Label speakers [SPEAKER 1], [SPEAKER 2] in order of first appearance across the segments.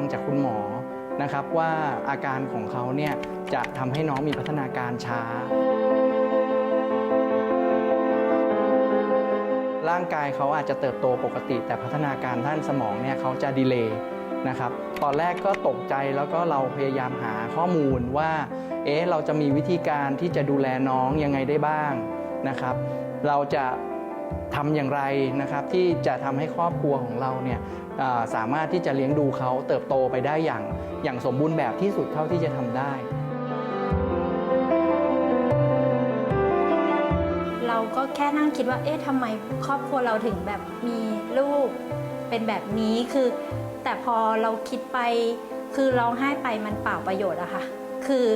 [SPEAKER 1] ังจากคุณหมอนะครับว่าอาการของเขาเนี่ยจะทำให้น้องมีพัฒนาการช้า ร่างกายเขาอาจจะเติบโตปกติ แต่พัฒนาการด้านสมองเนี่ยเขาจะดีเลย์นะครับตอนแรกก็ตกใจแล้วก็เราพยายามหาข้อมูลว่า เอ๊ะเราจะมีวิธีการที่จะดูแลน้องยังไงได้บ้างนะครับ เราจะทำอย่างไรนะครับที่จะทำให้ครอบครัวของเราเนี่ย สามารถที่จะเลี้ยงดูเขาเติบโตไปได้อย่างอย่างสมบูรณ์แบบที่สุดเท่าที่จะทำได้
[SPEAKER 2] เราก็แค่นั่งคิดว่า เอ๊ะทำไมครอบครัวเราถึงแบบมีลูกเป็นแบบนี้คือ แต่พอเราคิดไป คือเราให้ไปมันเปล่าประโยชน์อะค่ะ คือ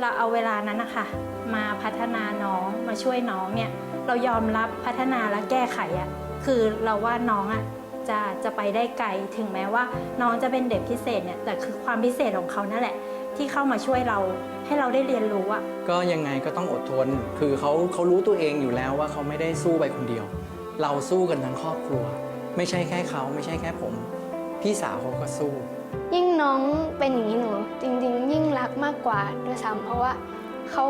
[SPEAKER 2] เราเอาเวลานั้นนะคะมาพัฒนาน้องมาช่วยน้องเนี่ย เรายอมรับพัฒนาและแก้ไขอะคือเราว่าน้องอะ จะจะไปได้ไกลถึงแม้ว่า น้องจะเป็นเด็กพิเศษเนี่ยแต่คือความพิเศษของเขานั่นแหละ ที่เข้ามาช่วยเราให้เราได้เรียนรู้อะ
[SPEAKER 1] ก็ยังไงก็ต้องอดทน คือเขาเขารู้ตัวเองอยู่แล้วว่าเขาไม่ได้สู้ไปคนเดียว เราสู้กันทั้งครอบครัว ไม่ใช่แค่เขาไม่ใช่แค่ผม พี่สาวเขาก็สู้
[SPEAKER 3] ยิ่งน้องเป็นอย่างนี้หนูจริง ๆ ยิ่งรักมากกว่าด้วยซ้ำเพราะว่าเขา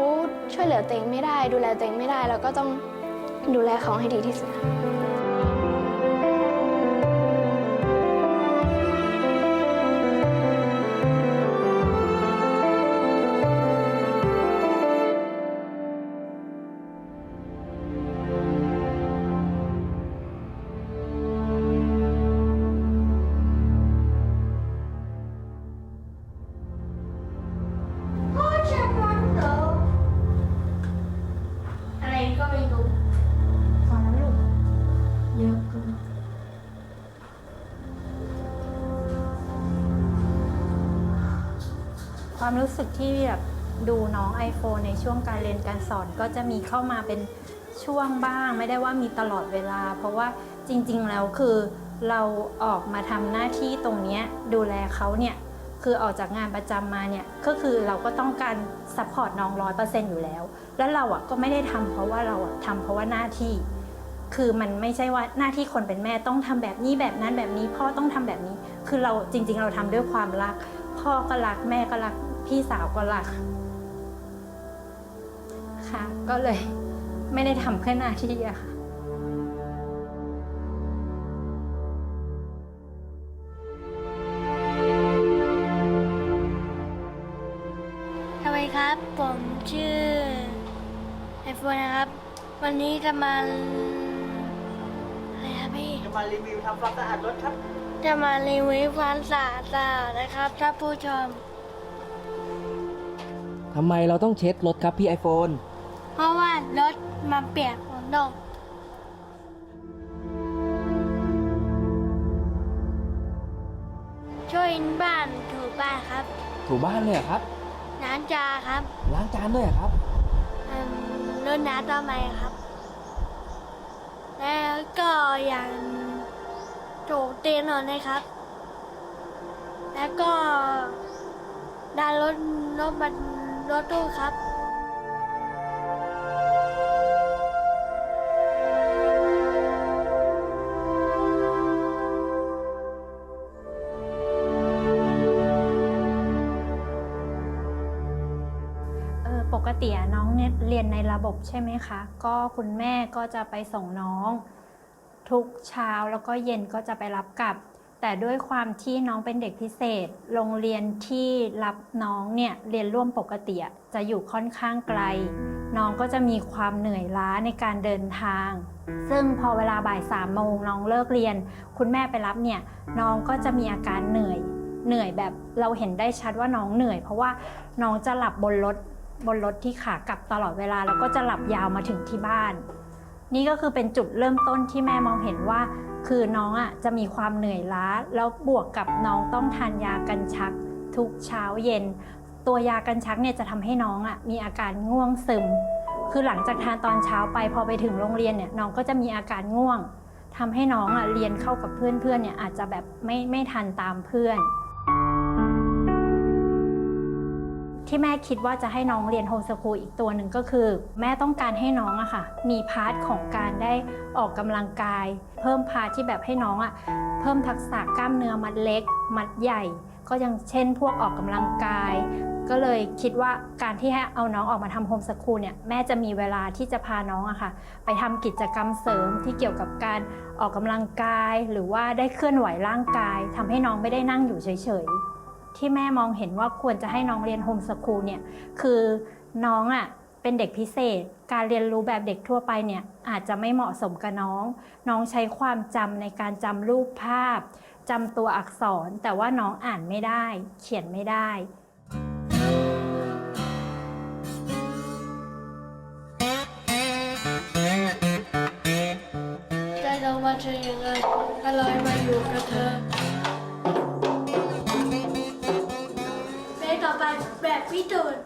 [SPEAKER 3] ช่วยเหลือตัวเองไม่ได้ ดูแลตัวเองไม่ได้ แล้วก็ต้องดูแลเขาให้ดีที่สุด
[SPEAKER 2] ความรู้สึกที่แบบดูน้อง iPhone ในช่วงการเรียนการสอนก็จะมีเข้ามาเป็นช่วงบ้างไม่ได้ว่ามีตลอดเวลา เพราะว่าจริงๆแล้วคือเราออกมาทำหน้าที่ตรงนี้ดูแลเขาเนี่ยคือออกจากงานประจำมาเนี่ยก็คือเราก็ต้องการซัพพอร์ตน้องร้อยเปอร์เซ็นต์อยู่แล้ว แล้วเราอะก็ไม่ได้ทำเพราะว่าเราอะทำเพราะว่าหน้าที่ คือมันไม่ใช่ว่าหน้าที่คนเป็นแม่ต้องทำแบบนี้แบบนั้นแบบนี้พ่อต้องทำแบบนี้ คือเราจริง ๆ เราทำด้วยความรัก พ่อก็รักแม่ก็รัก พี่สาวก็รักค่ะ ก็เลยไม่ได้ทำเพื่อหน้าที่อะค่ะ
[SPEAKER 4] สวัสดีครับ ผมชื่อไอโฟนนะครับ วันนี้จะมาอะไรครับพี่
[SPEAKER 5] จะมารีวิวทำความสะอาดรถครับ
[SPEAKER 4] จะมารีวิวความสะอาดนะครับท่านผู้ชม
[SPEAKER 5] ทำไมเราต้องเช็ดรถครับพี่ไอโฟน
[SPEAKER 4] เพราะว่ารถมันเปียกฝนตกช่วยบ้านถูบ้านครับ
[SPEAKER 5] ถูบ้านเลยเหรอครับ
[SPEAKER 4] น้ำจาครับ
[SPEAKER 5] ล้างจานด้วยเหรอครับ
[SPEAKER 4] อืมรดน้ำต้นไม้ครับ แล้วก็อย่างถูเตียงนอนนะครับ แล้วก็ดานรถรถบันร ถตู้ครับ
[SPEAKER 2] เออปกติอะน้องเนี่ยเรียนในระบบใช่ไหมคะ ก็คุณแม่ก็จะไปส่งน้อง ทุกเช้าแล้วก็เย็นก็จะไปรับกลับ แต่ด้วยความที่น้องเป็นเด็กพิเศษ โรงเรียนที่รับน้องเนี่ยเรียนร่วมปกติจะอยู่ค่อนข้างไกล น้องก็จะมีความเหนื่อยล้าในการเดินทาง ซึ่งพอเวลาบ่ายสามโมงน้องเลิกเรียน คุณแม่ไปรับเนี่ยน้องก็จะมีอาการเหนื่อย เหนื่อยแบบเราเห็นได้ชัดว่าน้องเหนื่อย เพราะว่าน้องจะหลับบนรถบนรถที่ขากลับตลอดเวลาแล้วก็จะหลับยาวมาถึงที่บ้าน นี่ก็คือเป็นจุดเริ่มต้นที่แม่มองเห็นว่า คือน้องอะจะมีความเหนื่อยล้า แล้วบวกกับน้องต้องทานยากันชัก ทุกเช้าเย็น ตัวยากันชักเนี่ยจะทำให้น้องอะมีอาการง่วงซึม คือหลังจากทานตอนเช้าไปพอไปถึงโรงเรียนเนี่ยน้องก็จะมีอาการง่วงทำให้น้องอะเรียนเข้ากับเพื่อนๆเนี่ยอาจจะแบบไม่ไม่ทันตามเพื่อน ที่แม่คิดว่าจะให้น้องเรียนโฮมสคูลอีกตัวหนึ่งก็คือ แม่ต้องการให้น้องอะค่ะ มีพาร์ทของการได้ออกกำลังกาย เพิ่มพาร์ทที่แบบให้น้องอะเพิ่มทักษะกล้ามเนื้อมัดเล็ก มัดใหญ่ ก็ย่างเช่น พวกออกกำลังกาย ก็เลยคิดว่าการที่ให้เอาน้องออกมาทำโฮมสคูลเนี่ยแม่จะมีเวลาที่จะพาน้องอะค่ะ ไปทำกิจกรรมเสริมที่เกี่ยวกับการออกกำลังกาย หรือว่าได้เคลื่อนไหวร่างกายทำให้น้องไม่ได้นั่งอยู่เฉยๆ ที่แม่มองเห็นว่าควรจะให้น้องเรียนโฮมสคูลเนี่ยคือน้องอะเป็นเด็กพิเศษ การเรียนรู้แบบเด็กทั่วไปเนี่ยอาจจะไม่เหมาะสมกับน้อง น้องใช้ความจำในการจำรูปภาพจำตัวอักษร แต่ว่าน้องอ่านไม่ได้ เขียนไม่ได้
[SPEAKER 4] ใจเรามาเธอยังไงก็ลอยมาอยู่กับเธอ แบบพี่น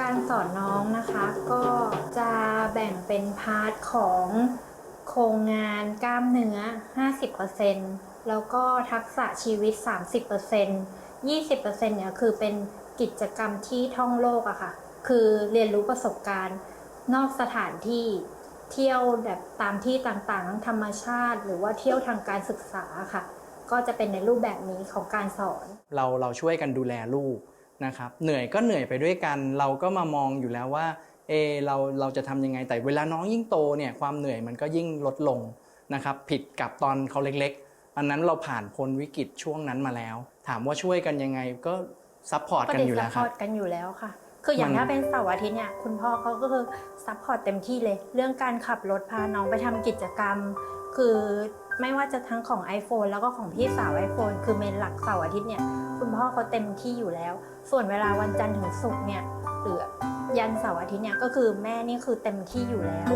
[SPEAKER 2] การสอนน้องนะคะก็จะแบ่งเป็นพาร์ทของโครงงานกล้ามเนื้อ 50%แล้วก็ทักษะชีวิต 30% 20%เนี่ยคือเป็นกิจกรรมที่ท่องโลกอะค่ะ คือเรียนรู้ประสบการณ์ นอกสถานที่เที่ยวแบบตามที่ต่างๆ ทั้งธรรมชาติ หรือว่าเที่ยวทางการศึกษาค่ะ ก็จะเป็นในรูปแบบนี้ของการสอน
[SPEAKER 1] เราเราช่วยกันดูแลลูกนะครับเหนื่อยก็เหนื่อยไปด้วยกัน เราก็มามองอยู่แล้วว่าเออเราเราจะทำยังไงแต่เวลาน้องยิ่งโตเนี่ยความเหนื่อยมันก็ยิ่งลดลงนะครับผิดกับตอนเขาเล็กๆ อันนั้นเราผ่านพ้นวิกฤตช่วงนั้นมาแล้ว ถามว่าช่วยกันยังไงก็ซัพพอร์ต
[SPEAKER 2] ก็
[SPEAKER 1] กัน
[SPEAKER 2] ได้
[SPEAKER 1] อยู่
[SPEAKER 2] ซั
[SPEAKER 1] แล้ว
[SPEAKER 2] พ
[SPEAKER 1] ค
[SPEAKER 2] พ
[SPEAKER 1] รั
[SPEAKER 2] อบร์ตกันอยู่แล้วค่ะ คืออย่าง
[SPEAKER 1] มัน
[SPEAKER 2] ถ้าเป็นเสาร์อาทิตย์เนี่ยคุณพ่อเขาก็คือซัพพอร์ตเต็มที่เลย เรื่องการขับรถพาน้องไปทำกิจกรรม คือ ไม่ว่าจะทั้งของ iPhone แล้วก็ของพี่สาว iPhone คือเมนหลักเสาร์อาทิตย์เนี่ยคุณพ่อเขาเต็มที่อยู่แล้ว ส่วนเวลาวันจันทร์ถึงศุกร์เนี่ยหรือยันเสาร์อาทิตย์เนี่ยก็คือแม่นี่คือเต็มที่อยู่แล้ว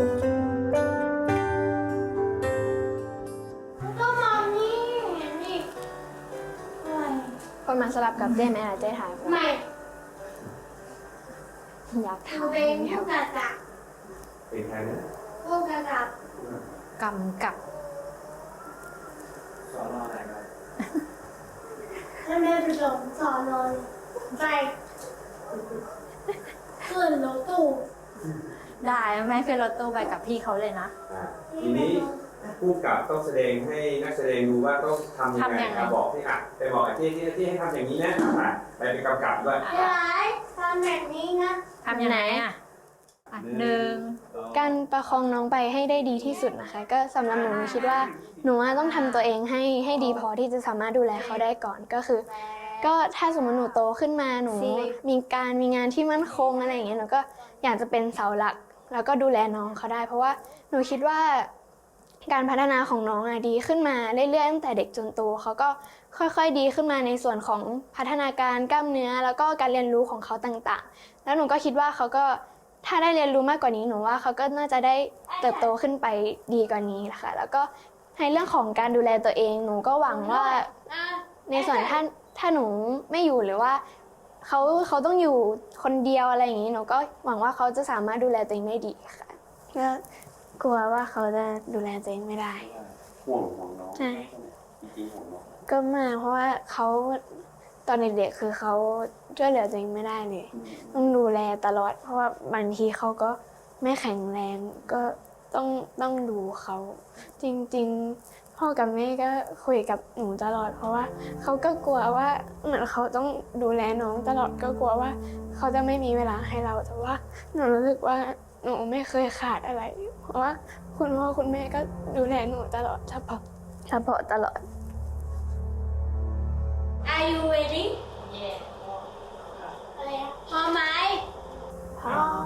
[SPEAKER 4] ก็มานี่นี่อะไร
[SPEAKER 3] คนมาสลับกับเจ๊ไหมล่ะเจ๊ถ่าย
[SPEAKER 4] ไม่
[SPEAKER 3] อยาก
[SPEAKER 4] หนู
[SPEAKER 3] ถ่าย
[SPEAKER 4] เป็น
[SPEAKER 3] ค
[SPEAKER 4] ผู้
[SPEAKER 3] รับ
[SPEAKER 4] กำกับ
[SPEAKER 6] เป็นใครนะ
[SPEAKER 4] ผู้กำกับ
[SPEAKER 2] กำกับ
[SPEAKER 6] ส อนอไหนครับ
[SPEAKER 4] แล้วแม่ไปส่งสอนนอนไปขึ้นรถตู้
[SPEAKER 2] ได้แม่ขึ้นรถตู้ไปกับพี่เขาเลยนะ
[SPEAKER 6] อ่าทีนี้ผู้กำกับต้องแสดงให้นักแสดงดูว่าต้องทำยัง
[SPEAKER 2] ทำ
[SPEAKER 6] ไง
[SPEAKER 2] ยังไง
[SPEAKER 6] ครับบอกที่อะไปบอกไอ้ที่ที่ที่ให้ทำอย่างนี้นะอะไปเป็นกำกับด้วย
[SPEAKER 4] ยายทำแบบนี้นะ
[SPEAKER 2] ทำยังไงอะอะหนึ่ง
[SPEAKER 3] การประคองน้องไปให้ได้ดีที่สุดนะคะ ก็สำหรับหนูหนูคิดว่าหนูว่าต้องทำตัวเองให้ให้ดีพอที่จะสามารถดูแลเขาได้ก่อนก็คือ ก็ถ้าสมมติหนูโตขึ้นมาหนู มีการมีงานที่มั่นคงอะไรอย่างเงี้ยหนูก็อยากจะเป็นเสาหลัก แล้วก็ดูแลน้องเขาได้ เพราะว่าหนูคิดว่าการพัฒนาของน้องอะดีขึ้นมาเรื่อยๆตั้งแต่เด็กจนโตเขาก็ค่อยๆดีขึ้นมาในส่วนของพัฒนาการกล้ามเนื้อ แล้วก็การเรียนรู้ของเขาต่างๆ แล้วหนูก็คิดว่าเขาก็ ถ้าได้เรียนรู้มากกว่านี้หนูว่าเขาก็น่าจะได้เติบโตขึ้นไปดีกว่านี้แหละค่ะแล้วก็ในเรื่องของการดูแลตัวเองหนูก็หวังว่าในส่วนถ้าถ้าหนูไม่อยู่หรือว่าเขาเขาต้องอยู่คนเดียวอะไรอย่างนี้หนูก็หวังว่าเขาจะสามารถดูแลตัวเองได้ดีค่ะก็กลัวว่าเขาจะดูแลตัวเองไม่ได้
[SPEAKER 6] ห่วงห่วงน้อง
[SPEAKER 3] ใช่
[SPEAKER 6] จริงๆห่วงน้อง
[SPEAKER 3] ก็มากเพราะว่าเขาตอนเด็กๆคือเขา ช่วยเหลือตัวเองไม่ได้เลย ต้องดูแลตลอด เพราะว่าบางทีเขาก็ไม่แข็งแรงก็ต้องต้องดูเขา จริง ๆ พ่อกับแม่ก็คุยกับหนูตลอด เพราะว่าเขาก็กลัวว่าเหมือนเขาต้องดูแลน้องตลอดก็กลัวว่า เขาจะไม่มีเวลาให้เราแต่ว่าหนูรู้สึกว่าหนูไม่เคยขาดอะไร เพราะว่าคุณพ่อคุณแม่ก็ดูแลหนูตลอดซัพพอร์ตซัพพอร์ตตลอด
[SPEAKER 4] Are you ready อะไรอะ พร้อมไหม
[SPEAKER 3] พร้อม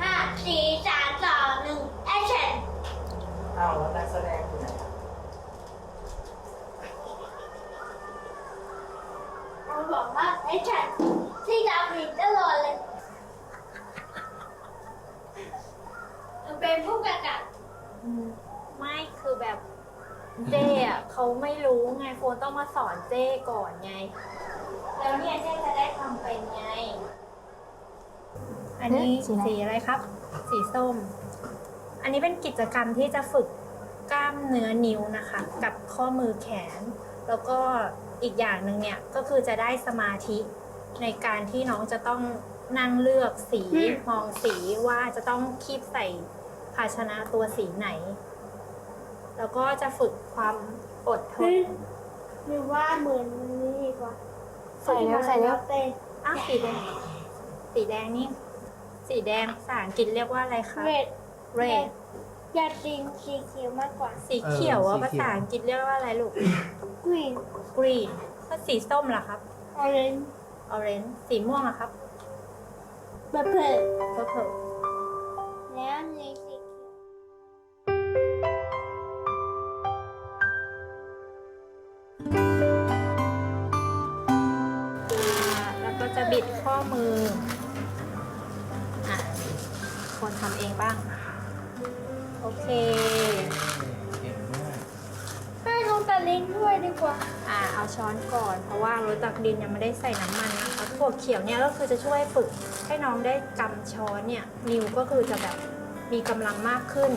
[SPEAKER 4] ห้าสี่สามสองหนึ่ง action
[SPEAKER 1] เอาแล้วนักแสดงอยู่ไหน
[SPEAKER 4] เราบอกว่า action ที่ดำผิดตลอดเลยเราเป็นผู้กำกับ
[SPEAKER 2] ไม่คือแบบเจ้อะเขาไม่รู้ไงโฟนต้องมาสอนเจ้ก่อนไง แล้วเนี่ยเจ้จะได้ทำเป็นไง อันนี้
[SPEAKER 3] สีอะไร
[SPEAKER 2] สีอะไรครับ สีส้ม อันนี้เป็นกิจกรรมที่จะฝึกกล้ามเนื้อนิ้วนะคะ กับข้อมือแขน แล้วก็อีกอย่างหนึ่งเนี่ยก็คือจะได้สมาธิในการที่น้องจะต้องนั่งเลือกสีมองสีว่าจะต้องคีบใส่ภาชนะตัวสีไหน แล้วก็จะฝึกความอดทน
[SPEAKER 4] หรือว่าเหมือนนี่ดีกว่า
[SPEAKER 3] ใส่แล้วใส่แล้ว
[SPEAKER 4] เต้น
[SPEAKER 2] อ้าวสีแดง สีแดงนี่ สีแดงภาษาอังกฤษเรียกว่าอะไรคะ
[SPEAKER 4] เรด
[SPEAKER 2] red
[SPEAKER 4] อยากสีสีเขียวมากกว่า
[SPEAKER 2] สีเขียว
[SPEAKER 1] เออ
[SPEAKER 2] อะ
[SPEAKER 1] สี
[SPEAKER 2] ภา
[SPEAKER 1] เขียว
[SPEAKER 2] ษาอังกฤษเรียกว่าอะไรลูก
[SPEAKER 4] green
[SPEAKER 2] green ถ้าสีส้มล่ะครับ
[SPEAKER 4] orange
[SPEAKER 2] orange สีม่วงอะครับ
[SPEAKER 4] purple
[SPEAKER 2] purple
[SPEAKER 4] แล้วนี่
[SPEAKER 2] บิดข้อมืออะคนทำเองบ้าง โอเค
[SPEAKER 4] แม่ลงแต่ลิงด้วยดีกว่า
[SPEAKER 2] อ่าเอาช้อนก่อน เพราะว่ารถตักดินยังไม่ได้ใส่น้ำมันนะคะถั่วเขียวเนี่ยก็คือจะช่วยฝึกให้น้องได้กำช้อนเนี่ย นิ้วก็คือจะแบบมีกำลังมากขึ้น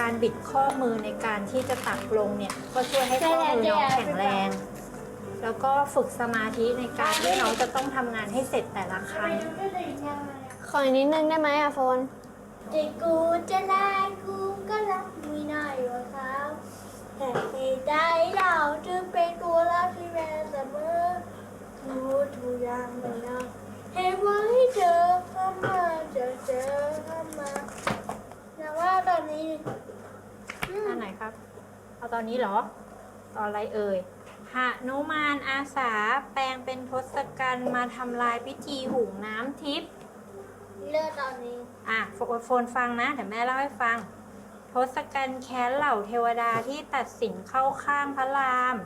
[SPEAKER 2] การบิดข้อมือในการที่จะตักลงเนี่ย ก็ช่วยให้ข้อมือน้องแข็งแรง แล้วก็ฝึกสมาธิในการที่น้องจะต้องทำงานให้เสร็จแต่ละครั้ง
[SPEAKER 3] ขออีกนิดนึงได้ไหมอะโฟน
[SPEAKER 4] แต่กูจะได้กูก็รักไม่ได้หรอกครับแต่ไม่ได้เราจะเป็นตัวรักที่แม่เสมอทูทุกอย่างไม่นานให้ไว้เจอเข้ามาเจอเจอเข้ามาแต่ว่าตอนนี้อืม
[SPEAKER 2] อันไหนครับ เอาตอนนี้เหรอ ตอนอะไรเอ่ย หนุมานอาสาแปลงเป็นทศกัณฐ์มาทำลายพิธีหุงน้ำทิพย์
[SPEAKER 4] เลือกตอนนี้
[SPEAKER 2] อะโฟโฟนฟังนะเดี๋ยวแม่เล่าให้ฟัง ทศกัณฐ์แค้นเหล่าเทวดาที่ตัดสินเข้าข้างพระราม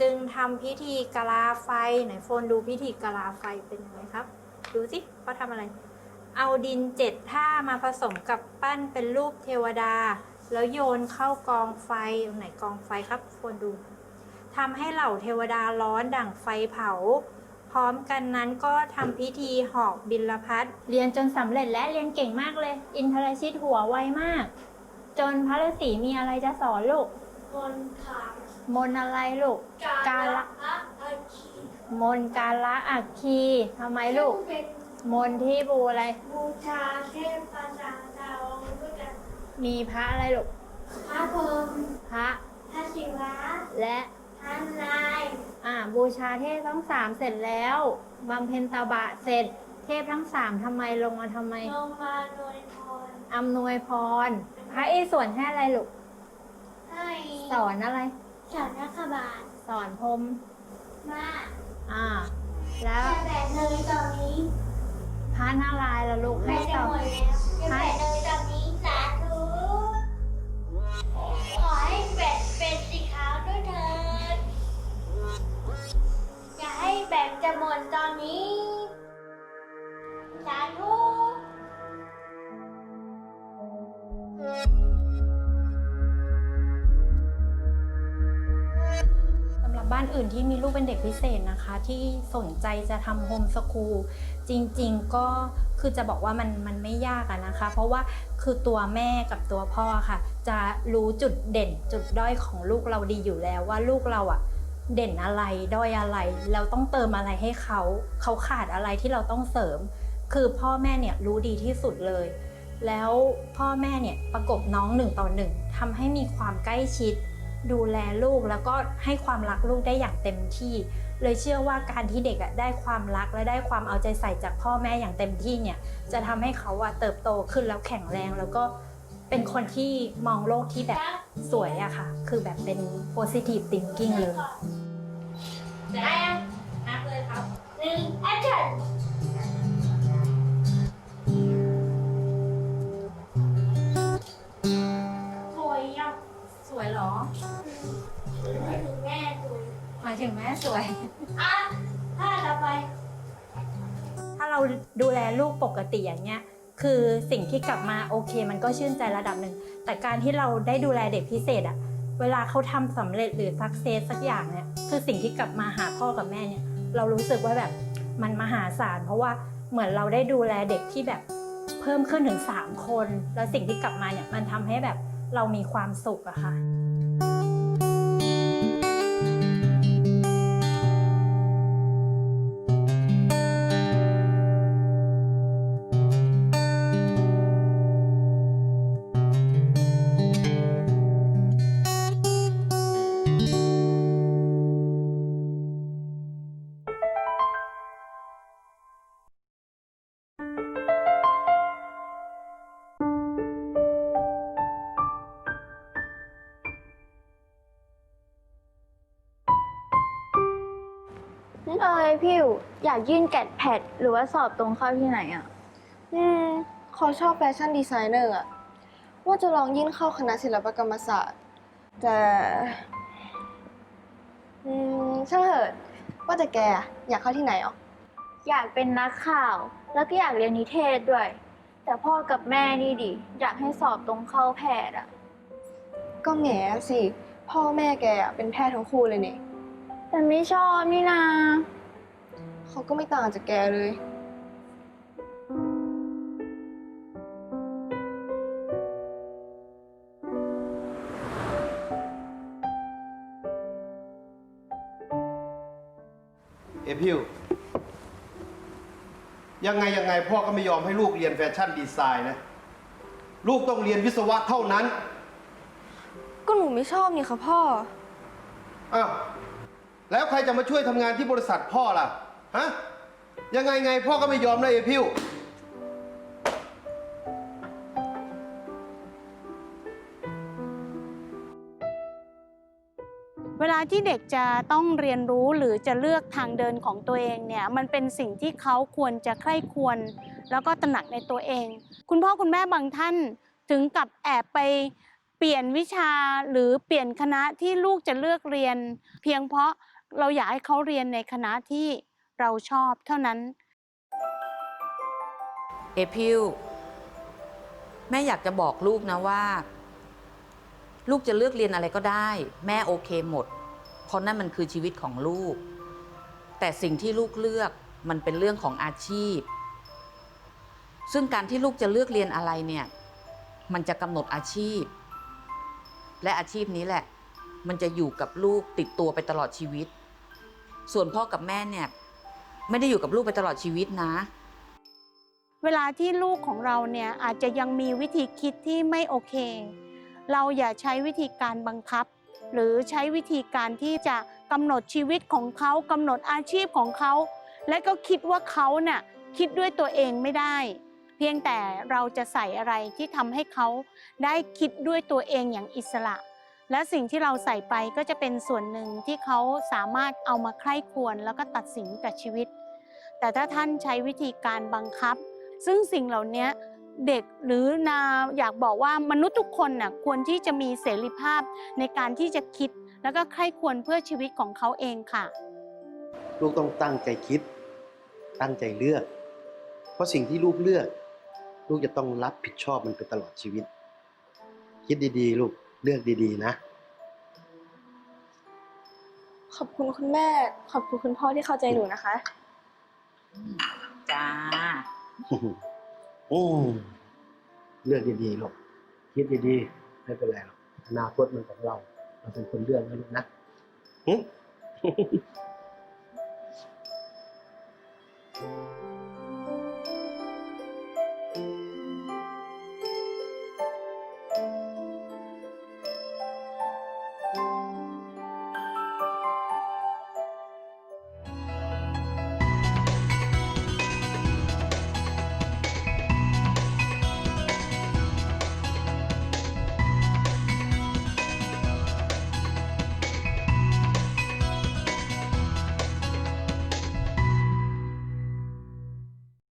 [SPEAKER 2] จึงทำพิธีกลาไฟไหนโฟนดูพิธีกลาไฟเป็นยังไงครับ ดูสิเขาทำอะไร เอาดินเจ็ดท่ามาผสมกับปั้นเป็นรูปเทวดา แล้วโยนเข้ากองไฟตรงไหนกองไฟครับโฟนดู ทำให้เหล่าเทวดาร้อนดั่งไฟเผา พร้อมกันนั้นก็ทำพิธีหอกบิลพัทเรียนจนสำเร็จและเรียนเก่งมากเลย อินทรชิตหัวไวมาก จนพระฤาษีมีอะไรจะสอนลูก
[SPEAKER 4] คนขาม
[SPEAKER 2] มนต์อะไรลูก กาละ
[SPEAKER 4] พระอาชี
[SPEAKER 2] มนต์กาละอักคีทำไมลูก
[SPEAKER 4] เป็น
[SPEAKER 2] มนต์ที่บูอะไร
[SPEAKER 4] บูชาเทพภาษาดาวด้วยกัน
[SPEAKER 2] มีพระอะไรลูก
[SPEAKER 4] พระพรหม
[SPEAKER 2] พระ
[SPEAKER 4] พระศิวะ
[SPEAKER 2] และ
[SPEAKER 4] พระนาย
[SPEAKER 2] อ่าบูชาเทพทั้งสามเสร็จแล้วบำเพ็ญตบะเสร็จ เทพทั้งสามทำไมลงมาทำไม
[SPEAKER 4] ลงมาโดยพร
[SPEAKER 2] อำนวยพร พระอีส่วนให้อะไรลูก
[SPEAKER 4] ให้
[SPEAKER 2] สอนอะไร
[SPEAKER 4] สอนรัฐบาล
[SPEAKER 2] สอนพรหม
[SPEAKER 4] มา
[SPEAKER 2] อ่า แล้ว
[SPEAKER 4] แต่แบบเลยตอนนี้
[SPEAKER 2] พระนารายณ์ล่ะลูกให้
[SPEAKER 4] ไม่
[SPEAKER 2] ส
[SPEAKER 4] ได้
[SPEAKER 2] อน
[SPEAKER 4] หมดแล้วแต่เลยตอนนี้านอื่น
[SPEAKER 2] ที่มีลูกเป็นเด็กพิเศษนะคะ ที่สนใจจะทำโฮมสคูลจริงๆก็คือจะบอกว่ามันมันไม่ยากอะนะคะ เพราะว่าคือตัวแม่กับตัวพ่อค่ะ จะรู้จุดเด่นจุดด้อยของลูกเราดีอยู่แล้วว่าลูกเราอะเด่นอะไรด้อยอะไร เราต้องเติมอะไรให้เขา เขาขาดอะไรที่เราต้องเสริม คือพ่อแม่เนี่ยรู้ดีที่สุดเลย แล้วพ่อแม่เนี่ยประกบน้องหนึ่งต่อหนึ่งทำให้มีความใกล้ชิด ดูแลลูกแล้วก็ให้ความรักลูกได้อย่างเต็มที่ เลยเชื่อว่าการที่เด็กอะได้ความรักและได้ความเอาใจใส่จากพ่อแม่อย่างเต็มที่เนี่ยจะทำให้เขาอะเติบโตขึ้นแล้วแข็งแรงแล้วก็เป็นคนที่มองโลกที่แบบสวยอะค่ะ คือแบบเป็น positive thinking เลย
[SPEAKER 4] ได้ยัง
[SPEAKER 2] นับเลยครับ
[SPEAKER 4] หนึ่งแสวย
[SPEAKER 2] เหรอ
[SPEAKER 4] ไม่ถึงแม่สวย
[SPEAKER 2] หมายถึงแม่สวย
[SPEAKER 4] อะถ้าต่อไป
[SPEAKER 2] ถ้าเราดูแลลูกปกติอย่างเงี้ย คือสิ่งที่กลับมาโอเค มันก็ชื่นใจระดับหนึ่ง แต่การที่เราได้ดูแลเด็กพิเศษอะเวลาเขาทำสำเร็จหรือสักเซสสักอย่างเนี่ย คือสิ่งที่กลับมาหาพ่อกับแม่เนี่ย เรารู้สึกว่าแบบมันมหาศาลเพราะว่าเหมือนเราได้ดูแลเด็กที่แบบเพิ่มขึ้นถึง 3 คน แล้วสิ่งที่กลับมาเนี่ยมันทำให้แบบ เรามีความสุขอะค่ะ
[SPEAKER 7] อยู่อยากยื่นแกดแพดหรือว่าสอบตรงเข้าที่ไหนอะ
[SPEAKER 8] อืมเขาชอบแฟชั่นดีไซเนอร์อะว่าจะลองยื่นเข้าคณะศิลปกรรมศาสตร์ แต่อืมช่างเถิดว่าแต่แกอะอยากเข้าที่ไหนอะ
[SPEAKER 7] อยากเป็นนักข่าว แล้วก็อยากเรียนนิเทศด้วย แต่พ่อกับแม่นี่ดิ อยากให้สอบตรงเข้าแพทย์อะ
[SPEAKER 8] ก็แง่สิ พ่อแม่แกอะเป็นแพทย์ทั้งคู่เลยนี่
[SPEAKER 7] แต่ไม่ชอบนี่นา
[SPEAKER 8] เขาก็ไม่ต่างจากแกเลย
[SPEAKER 9] เอพิวยังไงยังไงพ่อก็ไม่ยอมให้ลูกเรียนแฟชั่นดีไซน์นะ ลูกต้องเรียนวิศวะเท่านั้น
[SPEAKER 8] ก็หนูไม่ชอบนี่ค่ะพ่อ
[SPEAKER 9] อ้าวแล้วใครจะมาช่วยทำงานที่บริษัทพ่อล่ะ ฮะ ยังไงไงพ่อก็ไม่ยอมนะเอพิว
[SPEAKER 10] เวลาที่เด็กจะต้องเรียนรู้หรือจะเลือกทางเดินของตัวเองเนี่ยมันเป็นสิ่งที่เขาควรจะใคร่ควร แล้วก็ตระหนักในตัวเอง คุณพ่อคุณแม่บางท่านถึงกับแอบไปเปลี่ยนวิชาหรือเปลี่ยนคณะที่ลูกจะเลือกเรียน เพียงเพราะเราอยากให้เขาเรียนในคณะที่ เราชอบเท่านั้น
[SPEAKER 11] เอพิวแม่อยากจะบอกลูกนะว่า ลูกจะเลือกเรียนอะไรก็ได้ แม่โอเคหมด เพราะนั่นมันคือชีวิตของลูก แต่สิ่งที่ลูกเลือกมันเป็นเรื่องของอาชีพ ซึ่งการที่ลูกจะเลือกเรียนอะไรเนี่ย มันจะกำหนดอาชีพ และอาชีพนี้แหละ มันจะอยู่กับลูกติดตัวไปตลอดชีวิต ส่วนพ่อกับแม่เนี่ย ไม่ได้อยู่กับลูกไปตลอดชีวิตนะ
[SPEAKER 10] เวลาที่ลูกของเราเนี่ยอาจจะยังมีวิธีคิดที่ไม่โอเค เราอย่าใช้วิธีการบังคับ หรือใช้วิธีการที่จะกำหนดชีวิตของเขากำหนดอาชีพของเขา และก็คิดว่าเขาน่ะคิดด้วยตัวเองไม่ได้ เพียงแต่เราจะใส่อะไรที่ทำให้เขาได้คิดด้วยตัวเองอย่างอิสระ และสิ่งที่เราใส่ไปก็จะเป็นส่วนหนึ่งที่เขาสามารถเอามาใคร่ควรแล้วก็ตัดสินกับชีวิต แต่ถ้าท่านใช้วิธีการบังคับ ซึ่งสิ่งเหล่านี้เด็กหรือนาอยากบอกว่ามนุษย์ทุกคนน่ะควรที่จะมีเสรีภาพในการที่จะคิด แล้วก็ใคร่ควรเพื่อชีวิตของเขาเองค่ะ
[SPEAKER 9] ลูกต้องตั้งใจคิด ตั้งใจเลือก เพราะสิ่งที่ลูกเลือก ลูกจะต้องรับผิดชอบมันไปตลอดชีวิต คิดดีๆ ลูกเลือกดีๆ นะ
[SPEAKER 8] ขอบคุณคุณแม่ ขอบคุณคุณพ่อที่เข้าใจหนูนะคะ
[SPEAKER 11] จ้า
[SPEAKER 9] อืมเลือกดีๆลูกคิดดีๆไม่เป็นไรหรอกอนาคตมันของเรา เราเป็นคนเลือกนะลูกนะหึ